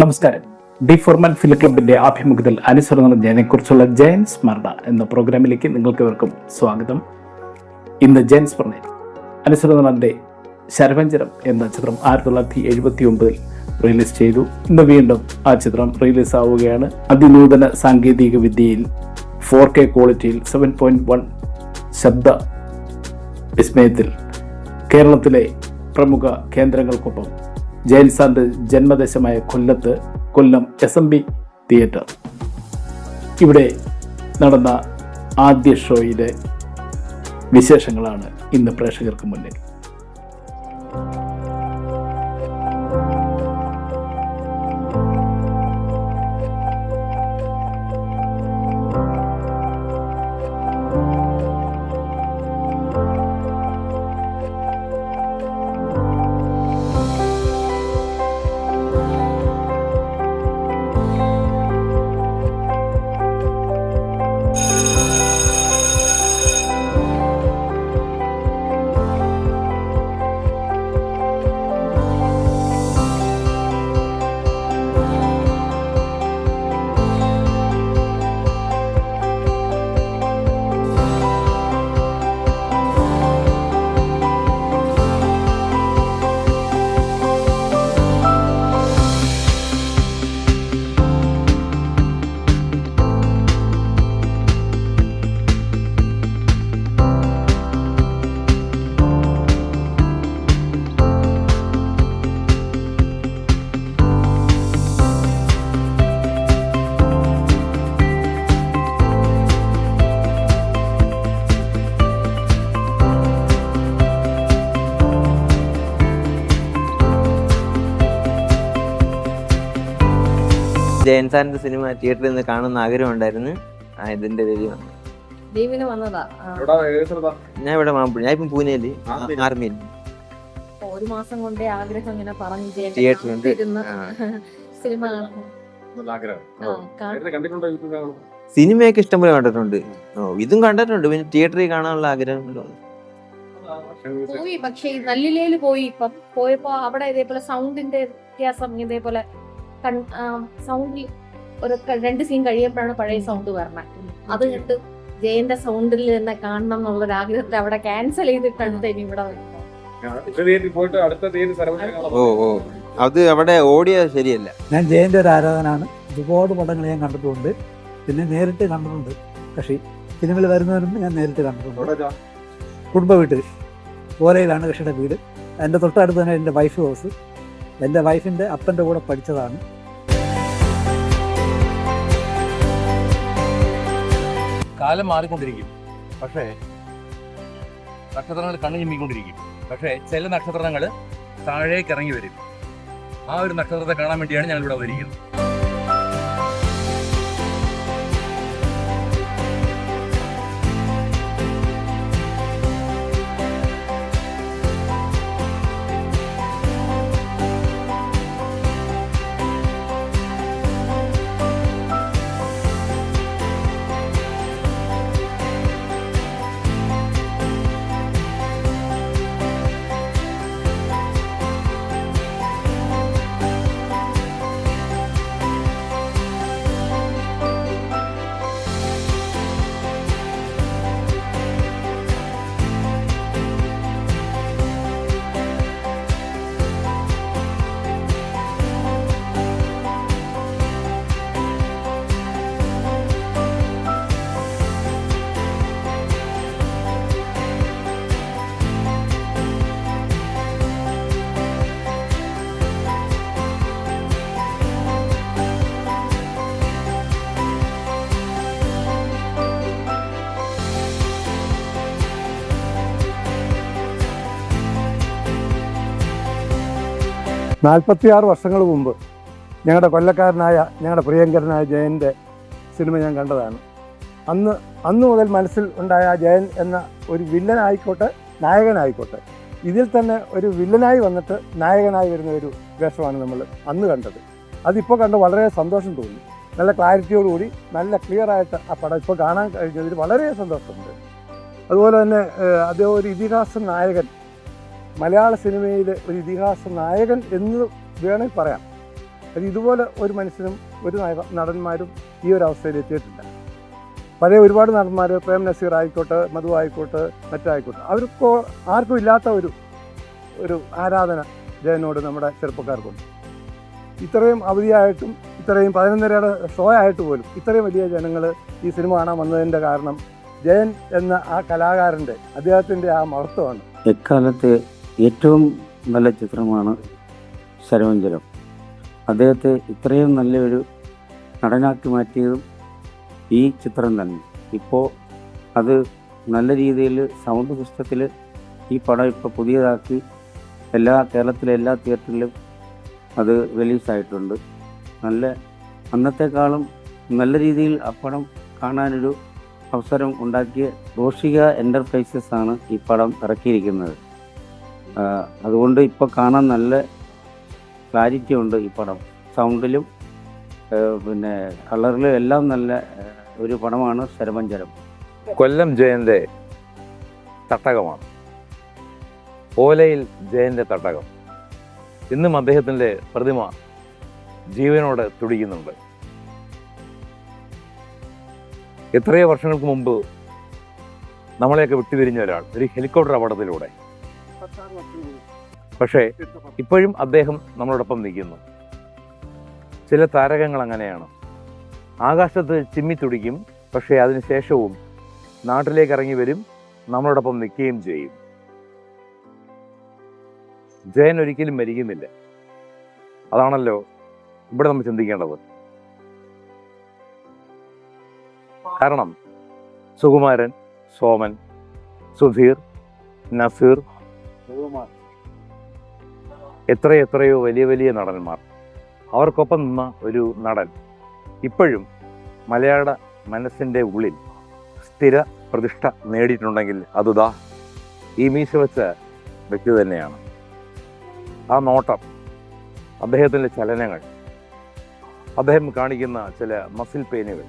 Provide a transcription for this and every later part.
നമസ്കാരം. ഡി ഫോർമാൻ ഫിലിം ക്ലബിന്റെ ആഭിമുഖ്യത്തിൽ അനുസരണം ജയനെക്കുറിച്ചുള്ള ജയൻ സ്മരണ എന്ന പ്രോഗ്രാമിലേക്ക് നിങ്ങൾക്ക് ഇവർക്കും സ്വാഗതം. ഇന്ന് ജയൻ സ്മരണ അനുസരണന്റെ ശരവഞ്ചരം എന്ന ചിത്രം ആയിരത്തി തൊള്ളായിരത്തി എഴുപത്തി ഒമ്പതിൽ റിലീസ് ചെയ്തു. ഇന്ന് വീണ്ടും ആ ചിത്രം റിലീസ് ആവുകയാണ് അതിനൂതന സാങ്കേതിക വിദ്യയിൽ ഫോർ കെ ക്വാളിറ്റിയിൽ സെവൻ പോയിന്റ് വൺ ശബ്ദ വിസ്മയത്തിൽ കേരളത്തിലെ പ്രമുഖ കേന്ദ്രങ്ങൾക്കൊപ്പം ജയൻസാറിന്റെ ജന്മദേശമായ കൊല്ലത്ത് Kollam S M B theatre ഇവിടെ നടന്ന ആദ്യ ഷോയിലെ വിശേഷങ്ങളാണ് ഇന്ന് പ്രേക്ഷകർക്ക് മുന്നിൽ. ജയൻ സാറിന്റെ സിനിമ തിയേറ്ററിൽ നിന്ന് കാണുന്ന ആഗ്രഹം ഉണ്ടായിരുന്നു. ആ ഇതിന്റെ പേര് വന്നു. ലീവിന് വന്നതാ. ആ, ഞാൻ ഇവിടെ മാമ്പുഴ ഞാൻ ഇപ്പം പൂനെയിൽ ആർമിയിൽ അപ്പൊ ഒരു മാസം കൊണ്ടേ ആഗ്രഹം ഇങ്ങനെ പറഞ്ഞു ഇരുന്ന് ആ. സിനിമ കാണണം ആ, കാണണം. സിനിമയൊക്കെ ഇഷ്ടംപോലെ കണ്ടിട്ടുണ്ട്. ഓ ഇതും കണ്ടിട്ടുണ്ട്. പിന്നെ തിയേറ്ററിൽ കാണാനുള്ള ആഗ്രഹം ഉണ്ട്. പോയി പക്ഷെ ഈ നല്ലിലേൽ പോയി. ഇപ്പം പോയപ്പോ അവിടെ ഇതേപോലെ സൗണ്ടിന്റെ വ്യത്യാസം ഇതേപോലെ സൗണ്ടിൽ ഒരു രണ്ട് സീൻ കഴിയുമ്പോഴാണ് പഴയ സൗണ്ട് വരണം. അത് കണ്ട് ജയന്റെ സൗണ്ടിൽ തന്നെ കാണണം എന്നുള്ള ഒരു ആഗ്രഹത്തിൽ അവിടെ ക്യാൻസൽ ചെയ്തിട്ടാണ് ഇനി ഇവിടെ ഓ ഓ. അത് അവിടെ ഓഡിയോ ശരിയല്ല. ഞാൻ ജയന്റെ ഒരു ആരാധനാണ് ഒരുപാട് പടങ്ങൾ ഞാൻ കണ്ടിട്ടുണ്ട്. പിന്നെ നേരിട്ട് കണ്ടിട്ടുണ്ട്. കക്ഷി സിനിമയിൽ വരുന്നവരും ഞാൻ നേരിട്ട് കണ്ടിട്ടുണ്ട്. കുടുംബ വീട്ടിൽ ഓലയിലാണ് കക്ഷിയുടെ വീട്. എന്റെ തൊട്ടടുത്ത് തന്നെ എന്റെ വൈഫ് ഹൗസ് എന്റെ വൈഫിന്റെ അപ്പന്റെ കൂടെ പഠിച്ചതാണ്. കാലം മാറിക്കൊണ്ടിരിക്കും. പക്ഷേ നക്ഷത്രങ്ങൾ കണ്ണു ചിമ്മിക്കൊണ്ടിരിക്കും. പക്ഷേ ചില നക്ഷത്രങ്ങൾ താഴേക്ക് ഇറങ്ങി വരും. ആ ഒരു നക്ഷത്രത്തെ കാണാൻ വേണ്ടിയാണ് ഞങ്ങൾ ഇവിടെ വരിക്കുന്നത് നാൽപ്പത്തിയാറ് വർഷങ്ങൾ മുമ്പ് ഞങ്ങളുടെ കൊല്ലക്കാരനായ ഞങ്ങളുടെ പ്രിയങ്കരനായ ജയന്റെ സിനിമ ഞാൻ കണ്ടതാണ്. അന്ന് അന്ന് മുതൽ മനസ്സിൽ ഉണ്ടായ ജയൻ എന്ന ഒരു വില്ലനായിക്കോട്ടെ നായകനായിക്കോട്ടെ ഇതിൽ തന്നെ ഒരു വില്ലനായി വന്നിട്ട് നായകനായി വരുന്ന ഒരു വേഷമാണ് നമ്മൾ അന്ന് കണ്ടത്. അതിപ്പോൾ കണ്ട് വളരെ സന്തോഷം തോന്നി. നല്ല ക്ലാരിറ്റിയോടുകൂടി നല്ല ക്ലിയർ ആയിട്ട് ആ പടം ഇപ്പോൾ കാണാൻ കഴിഞ്ഞതിൽ വളരെ സന്തോഷമുണ്ട്. അതുപോലെ തന്നെ അദ്ദേഹം ഒരു ഇതിഹാസ നായകൻ മലയാള സിനിമയിലെ ഒരു ഇതിഹാസ നായകൻ എന്ന് വേണമെങ്കിൽ പറയാം. അത് ഇതുപോലെ ഒരു മനുഷ്യനും ഒരു നായക- നടന്മാരും ഈ ഒരു അവസ്ഥയിൽ എത്തിയിട്ടില്ല. പഴയ ഒരുപാട് നടന്മാർ പ്രേം നസീർ ആയിക്കോട്ടെ മധു ആയിക്കോട്ടെ മറ്റായിക്കോട്ടെ അവർക്കോ ആർക്കും ഇല്ലാത്ത ഒരു ഒരു ആരാധന ജയനോട് നമ്മുടെ ചെറുപ്പക്കാർക്കുണ്ട്. ഇത്രയും അവധിയായിട്ടും ഇത്രയും പതിനൊന്നരയുടെ ഷോ ആയിട്ട് പോലും ഇത്രയും വലിയ ജനങ്ങൾ ഈ സിനിമ കാണാൻ വന്നതിന്റെ കാരണം ജയൻ എന്ന ആ കലാകാരന്റെ അദ്ദേഹത്തിന്റെ ആ മഹത്വമാണ്. എക്കാലത്തെ ഏറ്റവും നല്ല ചിത്രമാണ് ശരവഞ്ചരം അദ്ദേഹത്തെ ഇത്രയും നല്ലൊരു നടനാക്കി മാറ്റിയതും ഈ ചിത്രം തന്നെ. ഇപ്പോൾ അത് നല്ല രീതിയിൽ സൗണ്ട് സിസ്റ്റത്തിൽ ഈ പടം ഇപ്പോൾ പുതിയതാക്കി എല്ലാ കേരളത്തിലെ എല്ലാ തിയേറ്ററിലും അത് റിലീസായിട്ടുണ്ട്. നല്ല അന്നത്തെക്കാളും നല്ല രീതിയിൽ ആ പടം കാണാനൊരു അവസരം ഉണ്ടാക്കിയ റോഷിക എന്റർപ്രൈസസ് ആണ് ഈ പടം ഇറക്കിയിരിക്കുന്നത്. അതുകൊണ്ട് ഇപ്പോൾ കാണാൻ നല്ല ക്ലാരിറ്റി ഉണ്ട് ഈ പടം. സൗണ്ടിലും പിന്നെ കളറിലും എല്ലാം നല്ല ഒരു പടമാണ് ശരമഞ്ചരം കൊല്ലം ജയന്റെ തട്ടകമാണ്. ഓലയിൽ ജയന്റെ തട്ടകം. ഇന്നും അദ്ദേഹത്തിന്റെ പ്രതിമ ജീവനോട് തുടിക്കുന്നുണ്ട്. എത്രയോ വർഷങ്ങൾക്ക് മുമ്പ് നമ്മളെയൊക്കെ വിട്ടുപിരിഞ്ഞ ഒരാൾ ഒരു ഹെലികോപ്റ്റർ അപകടത്തിലൂടെ. പക്ഷേ ഇപ്പോഴും അദ്ദേഹം നമ്മളോടൊപ്പം നിൽക്കുന്നു. ചില താരകങ്ങൾ അങ്ങനെയാണ്. ആകാശത്ത് ചിമ്മി തുടിക്കും പക്ഷേ അതിനുശേഷവും നാട്ടിലേക്ക് ഇറങ്ങി വരും നമ്മളോടൊപ്പം നിൽക്കുകയും ചെയ്യും. ജയൻ ഒരിക്കലും മരിക്കുന്നില്ല. അതാണല്ലോ ഇവിടെ നമ്മൾ ചിന്തിക്കേണ്ടത്. കാരണം സുകുമാരൻ സോമൻ സുധീർ നസീർ എത്ര എത്രയോ വലിയ വലിയ നടന്മാർ. അവർക്കൊപ്പം നിന്ന ഒരു നടൻ ഇപ്പോഴും മലയാള മനസ്സിന്റെ ഉള്ളിൽ സ്ഥിര പ്രതിഷ്ഠ നേടിയിട്ടുണ്ടെങ്കിൽ അതുതാ ഈ മീശ വെച്ച വ്യക്തി തന്നെയാണ്. ആ നോട്ടം അദ്ദേഹത്തിന്റെ ചലനങ്ങൾ അദ്ദേഹം കാണിക്കുന്ന ചില മസിൽ പെയിനുകൾ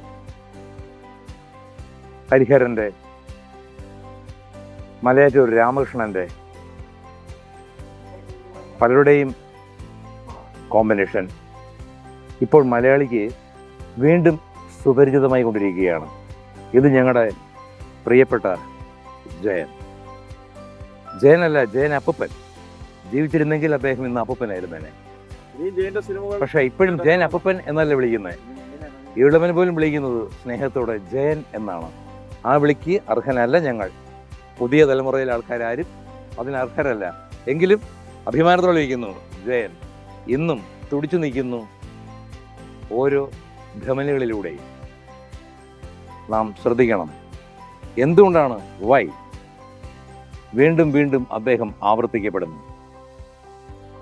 ഹരിഹരന്റെ മലയാറ്റൂർ രാമകൃഷ്ണന്റെ പലരുടെയും കോമ്പിനേഷൻ ഇപ്പോൾ മലയാളിക്ക് വീണ്ടും സുപരിചിതമായി കൊണ്ടിരിക്കുകയാണ്. ഇത് ഞങ്ങളുടെ പ്രിയപ്പെട്ട ജയൻ. ജയനല്ല ജയൻ അപ്പപ്പൻ. ജീവിച്ചിരുന്നെങ്കിൽ അദ്ദേഹം ഇന്ന് അപ്പപ്പനായിരുന്നേനെ പക്ഷേ ഇപ്പോഴും ജയൻ അപ്പപ്പൻ എന്നല്ല വിളിക്കുന്നത് ഈഴവൻ പോലും വിളിക്കുന്നത് സ്നേഹത്തോടെ ജയൻ എന്നാണ്. ആ വിളിക്ക് അർഹനല്ല ഞങ്ങൾ. പുതിയ തലമുറയിലെ ആൾക്കാരും അതിന് അർഹരല്ല. എങ്കിലും അഭിമാനത്തോടെ ഇരിക്കുന്നു ജയൻ ഇന്നും തുടിച്ചു നിൽക്കുന്നു ഓരോ ധമനികളിലൂടെയും. നാം ശ്രദ്ധിക്കണം. എന്തുകൊണ്ടാണ് വൈ വീണ്ടും വീണ്ടും അദ്ദേഹം ആവർത്തിക്കപ്പെടുന്നു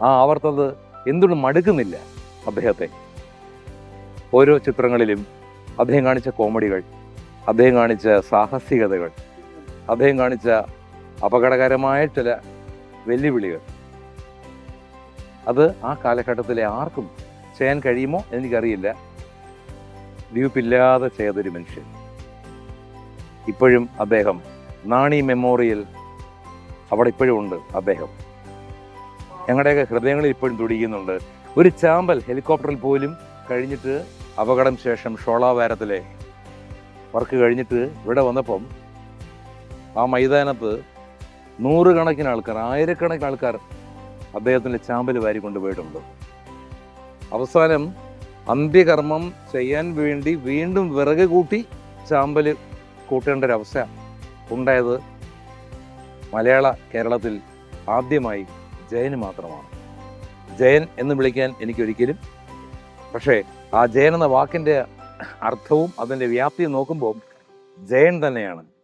ആ ആവർത്തത് എന്തുകൊണ്ട് മടുക്കുന്നില്ല അദ്ദേഹത്തെ. ഓരോ ചിത്രങ്ങളിലും അദ്ദേഹം കാണിച്ച കോമഡികൾ അദ്ദേഹം കാണിച്ച സാഹസികതകൾ അദ്ദേഹം കാണിച്ച അപകടകരമായ ചില വെല്ലുവിളികൾ അത് ആ കാലഘട്ടത്തിലെ ആർക്കും ചെയ്യാൻ കഴിയുമോ എനിക്കറിയില്ല. ദ്വീപില്ലാതെ ചെയ്തൊരു മനുഷ്യൻ. ഇപ്പോഴും അദ്ദേഹം നാണി മെമ്മോറിയൽ അവിടെ ഇപ്പോഴും ഉണ്ട് അദ്ദേഹം. ഞങ്ങളുടെയൊക്കെ ഹൃദയങ്ങളിൽ ഇപ്പോഴും തുടിക്കുന്നുണ്ട് ഒരു ചാമ്പൽ ഹെലികോപ്റ്ററിൽ പോലും കഴിഞ്ഞിട്ട് അപകടം ശേഷം ഷോളാവാരത്തിലെ വർക്ക് കഴിഞ്ഞിട്ട് ഇവിടെ വന്നപ്പം ആ മൈതാനത്ത് നൂറുകണക്കിന് ആൾക്കാർ ആയിരക്കണക്കിന് ആൾക്കാർ അദ്ദേഹത്തിന്റെ ചാമ്പൽ വാരി കൊണ്ടുപോയിട്ടുണ്ട്. അവസാനം അന്ത്യകർമ്മം ചെയ്യാൻ വേണ്ടി വീണ്ടും വിറക് കൂട്ടി ചാമ്പൽ കൂട്ടേണ്ട ഒരു അവസ്ഥ ഉണ്ടായത് മലയാള കേരളത്തിൽ ആദ്യമായി ജയന് മാത്രമാണ്. ജയൻ എന്ന് വിളിക്കാൻ എനിക്കൊരിക്കലും പക്ഷേ ആ ജയൻ എന്ന വാക്കിന്റെ അർത്ഥവും അതിന്റെ വ്യാപ്തിയും നോക്കുമ്പോൾ ജയൻ തന്നെയാണ്.